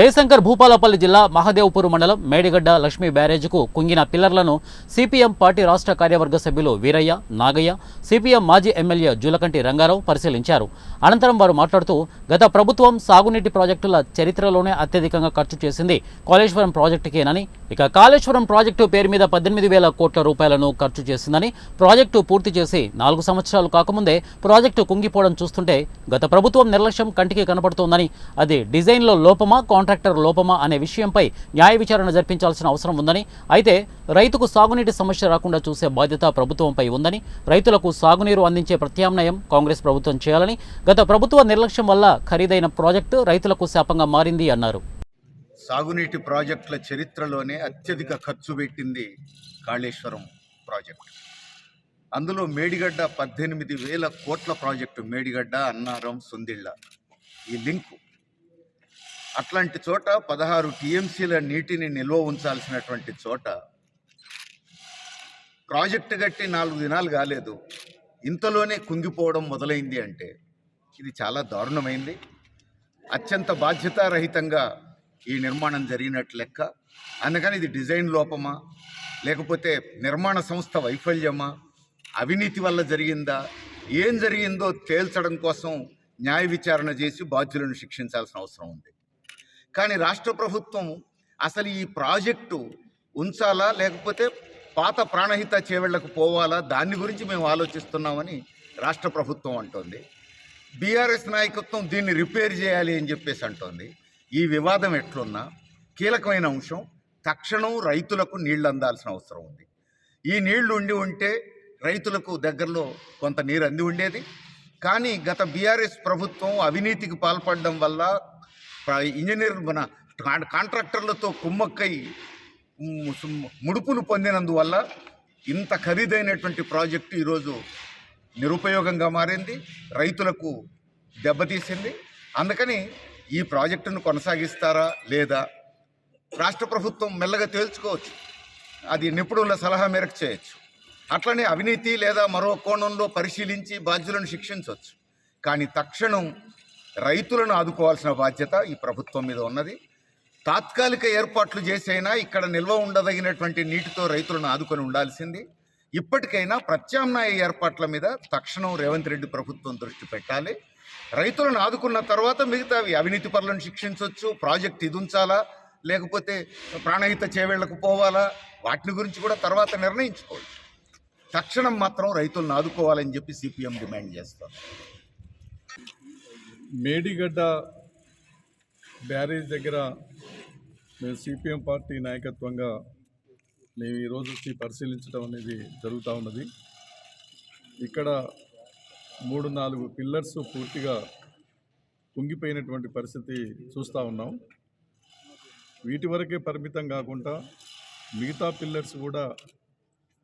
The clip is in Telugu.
జయశంకర్ భూపాలపల్లి జిల్లా మహదేవ్పూర్ మండలం మేడిగడ్డ లక్ష్మీ బ్యారేజ్కు కుంగిన పిల్లర్లను సిపిఎం పార్టీ రాష్ట్ర కార్యవర్గ సభ్యులు వీరయ్య నాగయ్య సిపిఎం మాజీ ఎమ్మెల్యే జూలకంటి రంగారావు పరిశీలించారు. అనంతరం వారు మాట్లాడుతూ గత ప్రభుత్వం సాగునీటి ప్రాజెక్టుల చరిత్రలోనే అత్యధికంగా ఖర్చు చేసింది కాళేశ్వరం ప్రాజెక్టుకేనని ఇక కాళేశ్వరం ప్రాజెక్టు పేరు మీద పద్దెనిమిది వేల కోట్ల రూపాయలను ఖర్చు చేసిందని ప్రాజెక్టు పూర్తి చేసి నాలుగు సంవత్సరాలు కాకముందే ప్రాజెక్టు కుంగిపోవడం చూస్తుంటే గత ప్రభుత్వం నిర్లక్ష్యం కంటికి కనపడుతోందని అది డిజైన్లో లోపమా కాంట్రాక్టర్ లోపమా అనే విషయంపై న్యాయ విచారణ జరిపించాల్సిన అవసరం ఉందని అయితే రైతుకు సాగునీటి సమస్య రాకుండా చూసే బాధ్యత ప్రభుత్వంపై ఉందని రైతులకు సాగునీరు అందించే ప్రత్యామ్నాయం కాంగ్రెస్ ప్రభుత్వం చేయాలని గత ప్రభుత్వ నిర్లక్ష్యం వల్ల ఖరీదైన ప్రాజెక్టు రైతులకు శాపంగా మారింది అన్నారు. సాగునీటి ప్రాజెక్టుల చరిత్రలోనే అత్యధిక ఖర్చు పెట్టింది కాళేశ్వరం ప్రాజెక్టు. అందులో మేడిగడ్డ పద్దెనిమిది వేల కోట్ల ప్రాజెక్టు మేడిగడ్డ అన్నారం సుందిళ్ళ. ఈ లింకు. అట్లాంటి చోట పదహారు టీఎంసీల నీటిని నిల్వ ఉంచాల్సినటువంటి చోట ప్రాజెక్టు కట్టి నాలుగు దినాలు కాలేదు. ఇంతలోనే కుంగిపోవడం మొదలైంది అంటే ఇది చాలా దారుణమైంది. అత్యంత బాధ్యతారహితంగా ఈ నిర్మాణం జరిగినట్టు లెక్క. అందుకని ఇది డిజైన్ లోపమా? లేకపోతే నిర్మాణ సంస్థ వైఫల్యమా? అవినీతి వల్ల జరిగిందా? ఏం జరిగిందో తేల్చడం కోసం న్యాయ విచారణ చేసి బాధ్యులను శిక్షించాల్సిన అవసరం ఉంది. కానీ రాష్ట్ర ప్రభుత్వం అసలు ఈ ప్రాజెక్టు ఉంచాలా? లేకపోతే పాత ప్రాణహిత చేవెళ్ళకు పోవాలా? దాని గురించి మేము ఆలోచిస్తున్నామని రాష్ట్ర ప్రభుత్వం అంటోంది. బీఆర్ఎస్ నాయకత్వం దీన్ని రిపేర్ చేయాలి అని చెప్పేసి అంటోంది. ఈ వివాదం ఎట్లున్నా కీలకమైన అంశం తక్షణం రైతులకు నీళ్ళు అందాల్సిన అవసరం ఉంది. ఈ నీళ్ళు ఉండి ఉంటే రైతులకు దగ్గరలో కొంత నీరు అంది ఉండేది. కానీ గత బీఆర్ఎస్ ప్రభుత్వం అవినీతికి పాల్పడడం వల్ల ఇంజనీర్ మన కాంట్రాక్టర్లతో కుమ్మక్కై ముడుపును ముడుపులు పొందినందువల్ల ఇంత ఖరీదైనటువంటి ప్రాజెక్టు ఈరోజు నిరుపయోగంగా మారింది. రైతులకు దెబ్బతీసింది. అందుకని ఈ ప్రాజెక్టును కొనసాగిస్తారా లేదా? రాష్ట్ర ప్రభుత్వం మెల్లగా తేల్చుకోవచ్చు. అది నిపుణుల సలహా మేరకు చేయొచ్చు. అట్లనే అవినీతి లేదా మరో కోణంలో పరిశీలించి బాధ్యులను శిక్షించవచ్చు కానీ తక్షణం రైతులను ఆదుకోవాల్సిన బాధ్యత ఈ ప్రభుత్వం మీద ఉన్నది. తాత్కాలిక ఏర్పాట్లు చేసైనా ఇక్కడ నిల్వ ఉండదగినటువంటి నీటితో రైతులను ఆదుకొని ఉండాల్సింది. ఇప్పటికైనా ప్రత్యామ్నాయ ఏర్పాట్ల మీద తక్షణం రేవంత్ రెడ్డి ప్రభుత్వం దృష్టి పెట్టాలి. రైతులను ఆదుకున్న తర్వాత మిగతావి అవినీతి పనులను శిక్షించవచ్చు ప్రాజెక్ట్ ఇది ఉంచాలా లేకపోతే ప్రాణహిత చేవేళ్ళకు పోవాలా వాటిని గురించి కూడా తర్వాత నిర్ణయించుకోవచ్చు. తక్షణం మాత్రం రైతులను ఆదుకోవాలని చెప్పి సిపిఎం డిమాండ్ చేస్తాం. మేడిగడ్డ బ్యారేజ్ దగ్గర మేము సిపిఎం పార్టీ నాయకత్వంగా మేము ఈరోజు వచ్చి పరిశీలించడం అనేది జరుగుతూ ఉన్నది. ఇక్కడ మూడు నాలుగు పిల్లర్స్ పూర్తిగా కుంగిపోయినటువంటి పరిస్థితి చూస్తూ ఉన్నాం. వీటి వరకే పరిమితం కాకుండా మిగతా పిల్లర్స్ కూడా